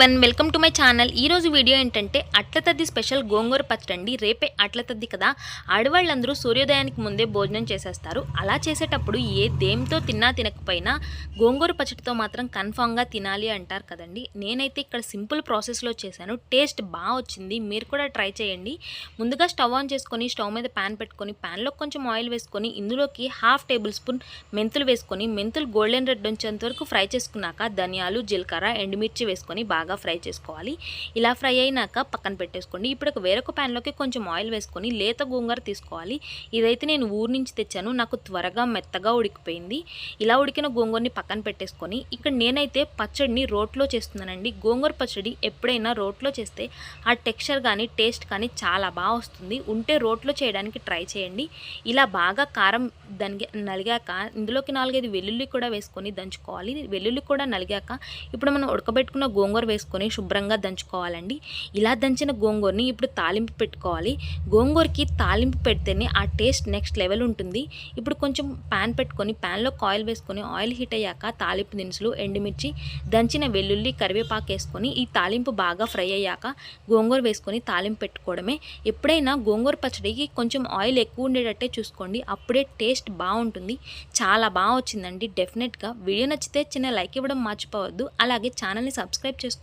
One welcome to my channel ఈ రోజు video ఏంటంటే అట్ల తద్ది స్పెషల్ గోంగూర పచ్చడి అండి రేపే అట్ల తద్ది కదా. ఆడవాళ్ళందరూ సూర్యోదయానికి ముందే భోజనం చేసేస్తారు. అలా చేసేటప్పుడు ఏ దేంతో తిన్నా తినకపోయినా గోంగూర పచ్చడితో మాత్రం కన్ఫామ్గా తినాలి అంటారు కదండి. నేనైతే ఇక్కడ సింపుల్ ప్రాసెస్లో చేశాను. టేస్ట్ బాగా వచ్చింది. మీరు కూడా ట్రై చేయండి. ముందుగా స్టవ్ ఆన్ చేసుకొని స్టవ్ మీద ప్యాన్ పెట్టుకొని ప్యాన్లో కొంచెం ఆయిల్ వేసుకొని ఇందులోకి హాఫ్ టేబుల్ స్పూన్ మెంతులు వేసుకొని మెంతులు గోల్డెన్ రెడ్ వచ్చేంత వరకు ఫ్రై చేసుకున్నాక ధనియాలు జీలకర్ర ఎండుమిర్చి వేసుకొని బాగా బాగా ఫ్రై చేసుకోవాలి. ఇలా ఫ్రై అయినాక పక్కన పెట్టేసుకోండి. ఇప్పుడు ఒక వేరొక ప్యాన్లోకి కొంచెం ఆయిల్ వేసుకొని లేత గోంగూర తీసుకోవాలి. ఇదైతే నేను ఊరు నుంచి తెచ్చాను. నాకు త్వరగా మెత్తగా ఉడికిపోయింది. ఇలా ఉడికిన గోంగూరని పక్కన పెట్టేసుకొని ఇక్కడ నేనైతే పచ్చడిని రోట్లో చేస్తున్నానండి. గోంగూర పచ్చడి ఎప్పుడైనా రోట్లో చేస్తే ఆ టెక్స్చర్ కానీ టేస్ట్ కానీ చాలా బాగా వస్తుంది. ఉంటే రోట్లో చేయడానికి ట్రై చేయండి. ఇలా బాగా కారం దానికి నలిగాక ఇందులోకి నాలుగైదు వెల్లుల్లి కూడా వేసుకొని దంచుకోవాలి. వెల్లుల్లి కూడా నలిగాక ఇప్పుడు మనం ఉడకబెట్టుకున్న గోంగూర వేసుకొని శుభ్రంగా దంచుకోవాలండి. ఇలా దంచిన గోంగూరని ఇప్పుడు తాలింపు పెట్టుకోవాలి. గోంగూరకి తాలింపు పెడితేనే ఆ టేస్ట్ నెక్స్ట్ లెవెల్ ఉంటుంది. ఇప్పుడు కొంచెం ప్యాన్ పెట్టుకొని ప్యాన్లో ఆయిల్ వేసుకొని ఆయిల్ హీట్ అయ్యాక తాలింపు దినుసులు ఎండుమిర్చి దంచిన వెల్లుల్లి కరివేపాకు వేసుకొని ఈ తాలింపు బాగా ఫ్రై అయ్యాక గోంగూర వేసుకొని తాలింపు పెట్టుకోవడమే. ఎప్పుడైనా గోంగూర పచ్చడికి కొంచెం ఆయిల్ ఎక్కువ ఉండేటట్టే చూసుకోండి. అప్పుడే టేస్ట్ బాగుంటుంది. చాలా బాగా వచ్చిందండి. డెఫినెట్గా వీడియో నచ్చితే చిన్న లైక్ ఇవ్వడం మర్చిపోవద్దు. అలాగే ఛానల్ని సబ్స్క్రైబ్ చేసుకోండి.